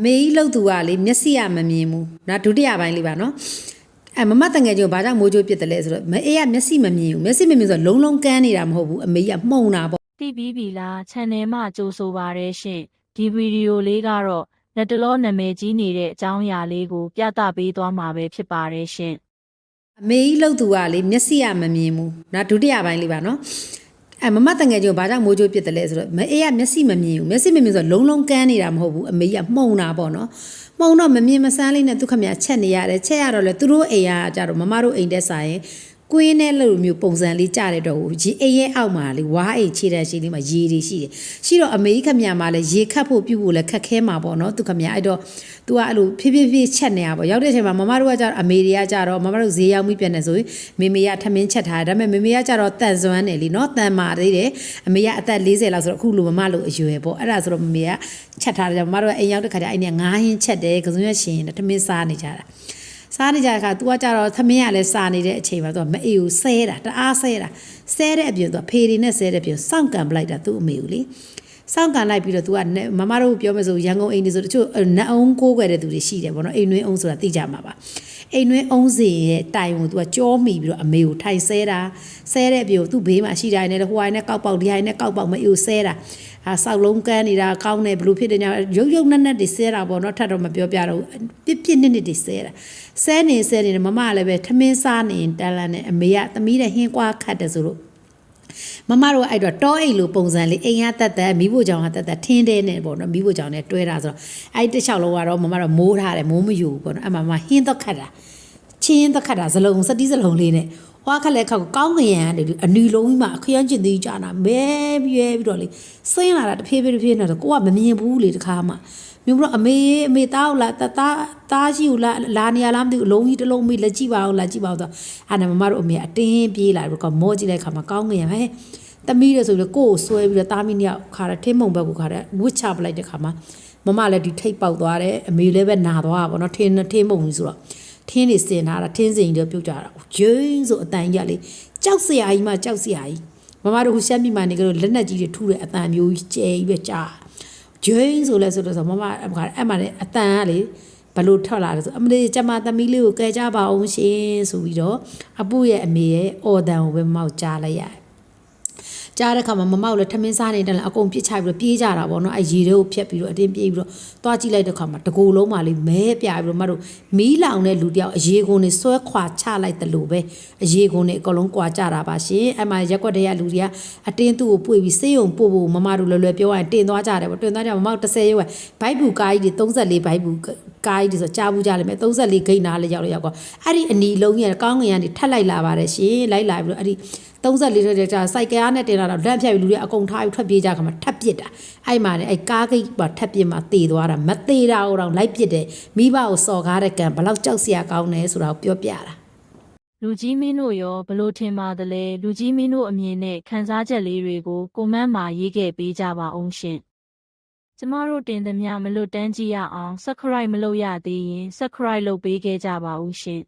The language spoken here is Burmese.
အမေကြီးလှုပ်သူကလေမျက်စိကမမြင်ဘူးနော်ဒုတိယပိုင်းလေးပါနော်အဲမမတငယ်ချင်းကိုဘာကြောင့်မိုးကြိုးပြစ်တယ်လဲဆိုတော့မအေးကမျက်စိမမြင်ဘူးမျက်စိမမြင်ဆိုတော့လုံးလုံးကန်းနေတာမဟုတ်ဘူးအမေကြီးကမှုံတာပေါ့တိပြီးပြီလား channel မှာကြိုဆိုပါရရှင်ဒီဗီဒီယိုလေးကတော့လက်တလောနာမည်ကြီးနေတဲ့အကြောင်းအရာလေးကိုပြသပေးသွားမှာပဲဖြစ်ပါတယ်ရှင်အမေကြီးလှုပ်သူကလေမျက်စိကမမြင်ဘူးနော်ဒုတိယပိုင်းလေးပါနော် အဲမမတငယ်ချင်းကိုဘာကြောင့်မိုးကြိုးပြစ်တယ်လဲဆိုတော့မအေးကမျက်စိမမြင်ဘူးမျက်စိမမြင်ဆိုတော့လုံးလုံးကန်းနေတာမဟုတ်ဘူးအမေကြီးကမှုံတာပေါ့နော်မှုံတော့မမြင်မဆန်းလေးနဲ့သူခမရချက်နေရတယ်ချက်ရတော့လေသူတို့အိမ်ကကြတော့မမတို့အိမ်တက်ဆိုင် ကွင်းနဲ့လိုမျိုးပုံစံလေးကြတဲ့တော့ဒီအိမ်ရဲ့အောက်မှာလေဝါအိမ်ခြေတဲ့ရှိလေးမှာရေတွေရှိတယ်ရှိတော့အမေကြီးခမရမှာလေရေခတ်ဖို့ပြုဖို့လေခက်ခဲမှာပေါ့နော်သူခမရအဲ့တော့ तू ကအဲ့လိုဖြည်းဖြည်းဖြည်းချက်နေရပေါ့ရောက်တဲ့အချိန်မှာမမတို့ကကြတော့အမေတွေကကြတော့မမတို့ဈေးရောက်ပြီးပြန်နေဆိုရင်မေမေကထမင်းချက်ထားတယ်ဒါပေမဲ့မေမေကကြတော့တန်စွမ်းတယ်လीနော်တန်မာသေးတယ်အမေကအသက်40လောက်ဆိုတော့အခုလိုမမလိုအရွယ်ပေါ့အဲ့ဒါဆိုတော့မေမေကချက်ထားတယ်ကြောင့်မမတို့ကအိမ်ရောက်တဲ့ခါကျအဲ့ဒီငားဟင်းချက်တယ်ကစုံရရှင်တယ်ထမင်းစားနေကြတာ စားနေကြတဲ့ခါ तू ကကြတော့သမင်းကလည်းစားနေတဲ့အချိန်မှာ तू ကမအေးကိုဆဲတာတအားဆဲတာဆဲတဲ့အပြင် तू ကဖေးတွေနဲ့ဆဲတဲ့အပြင်စောင့်ကန်ပလိုက်တာသူ့အမေကိုလေစောင့်ကန်လိုက်ပြီးတော့ तू ကနဲ့မမတို့ပြောမယ်ဆိုရန်ကုန်အိမ်တွေဆိုတချို့နတ်အောင်ကိုးကွယ်တဲ့သူတွေရှိတယ်ဗောနော်အိမ်တွင်းအောင်ဆိုတာသိကြမှာပါ အိမ်တွင်းအောင်စင်ရဲ့တိုင်ကို तू ကကြောမိပြီးတော့အမေကိုထိုင်ဆဲတာဆဲတဲ့အပြင်သူ့ဘေးမှာရှိတိုင်းနဲ့ဟိုဟိုင်းနဲ့ကောက်ပေါက်ဒီဟိုင်းနဲ့ကောက်ပေါက်မအေးကိုဆဲတာအာဆောက်လုံးကန်းနေတာကောင်းတယ်ဘလို့ဖြစ်တယ်ညာရုပ်ရုပ်နက်နက်တွေဆဲတာပေါ့နော်ထပ်တော့မပြောပြတော့ဘူးပြစ်ပြစ်နစ်နစ်တွေဆဲတာဆဲနေဆဲနေတယ်မမကလည်းပဲထမင်းစားနေတန်းလန်းနဲ့အမေကသမီးတဲ့ဟင်းကွာခတ်တယ်ဆိုလို့ မမတို့ကအဲ့တော့တောအိမ်လိုပုံစံလေးအိမ်ကတက်တက်မိဖို့ကြောင်ကတက်တက်ထင်းတဲ့နဲ့ပေါ့နော်မိဖို့ကြောင်နဲ့တွဲတာဆိုတော့အဲ့တစ်လျှောက်လုံးကတော့မမတို့မိုးထားတယ်မိုးမယူဘူးပေါ့နော်အဲ့မှာမဟင်းတော့ခတ်တာချင်းတော့ခတ်တာဇလုံးစတိဇလုံးလေးနဲ့ ဟွာခက်လဲခောက်ကောင်းကရန်ကနေအနီလုံးကြီးမှာအခရမ်းကျင်သေးကြတာမဲပြဲပြီးတော့လေဆင်းလာတာတဖြည်းဖြည်းတဖြည်းနဲ့တော့ကိုကမမြင်ဘူးလေတခါမှမျိုးဘတော့အမေအမေသားကိုလာတသားသားရှိကိုလာလာနေရလားမသိဘူးအလုံးကြီးတစ်လုံးမေးလက်ကြည့်ပါဦးလာကြည့်ပါဦးဆိုအဲ့ဒါမမတို့အမေအတင်းပြေးလာပြီးတော့မောကြည့်လိုက်ခါမှာကောင်းကရန်ဟဲ့သမီးရဆိုပြီးကိုကိုဆွဲပြီးတော့တာမီနှစ်ယောက်ခါရထင်းမုံဘက်ကိုခါရဝစ်ချပလိုက်တဲ့ခါမှာမမလည်းဒီထိတ်ပေါက်သွားတယ်အမေလည်းပဲနာသွားတာပေါ့နော်ထင်းထင်းမုံကြီးဆိုတော့ ထင်းနေစင်ထားတာထင်းစင်တွေပြုတ်ကြတာဂျိန်းဆိုအတန်ကြီးကလေကြောက်စရာကြီးမှကြောက်စရာကြီးမမတို့ကရှမ်းပြည်မှာနေကြလို့လက်နက်ကြီးတွေထုတဲ့အတန်မျိုးကြီးကျဲကြီးပဲကြားဂျိန်းဆိုလဲဆိုတော့ဆိုမမအဲ့မှာအဲ့မှာလည်းအတန်ကလေဘလို့ထွက်လာတယ်ဆိုအမလေးကျမသမီးလေးကိုကဲကြပါအောင်ရှင်ဆိုပြီးတော့အပုရဲ့အမေရဲ့အော်တန်ကိုပဲမောက်ကြားလိုက်ရတယ် ကြားတဲ့ခါမှာမမောက်လည်းထမင်းစားနေတယ်လည်းအကုန်ပြစ်ချပြီးတော့ပြေးကြတာပေါ့နော်အဲရေတွေကိုဖြတ်ပြီးတော့အတင်းပြေးပြီးတော့သွားကြည့်လိုက်တဲ့ခါမှာတကူလုံးမှလေးမဲပြပြီးတော့မတို့မီးလောင်တဲ့လူတယောက်အရေကုန်နေဆွဲခွာချလိုက်တယ်လို့ပဲအရေကုန်နေအကုန်လုံးကွာကြတာပါရှင်အဲမှာရက်ွက်တရလူတွေကအတင်းသူ့ကိုပွေပြီးစေးုံပို့ဖို့မမတို့လွယ်လွယ်ပြောရရင်တင်သွားကြတယ်ပေါ့တင်သွားကြမမောက်30ရွယ်ဘိုက်ဘူးကားကြီးတွေ34ဘိုက်ဘူးကားကြီးတွေဆိုကြားဘူးကြလိမ့်မယ်34ဂိတ်နာလည်းရောက်လည်းရောက်ကွာအဲ့ဒီအနီလုံးကြီးကကောင်းငင်ကနေထက်လိုက်လာပါတယ်ရှင်လိုက်လာပြီးတော့အဲ့ဒီ34ထက်ကြာစိုက်ကအားနဲ့တင်လာတော့လက်ဖြတ်ပြီးလူတွေအကုန်ထားပြီးထွက်ပြေးကြခါမှာထပ်ပစ်တာအဲ့မှာလေအဲ့ကားဂိတ်မှာထပ်ပစ်မှာတေသွားတာမတေတာတော့လိုက်ပစ်တယ်မိဘကိုစော်ကားတဲ့ကံဘလောက်ကြောက်စရာကောင်းလဲဆိုတာကိုပြောပြတာလူကြီးမင်းတို့ရောဘလို့ထင်ပါသလဲလူကြီးမင်းတို့အမြင်နဲ့ခန်းစားချက်လေးတွေကိုကွန်မန့်မှာရေးခဲ့ပေးကြပါအောင်ရှင် ကျမတို့တင်သမျှမလွတ်တမ်းကြည့်ရအောင် subscribe မလုပ်ရသေးရင် subscribe လုပ်ပေးခဲ့ကြပါဦးရှင်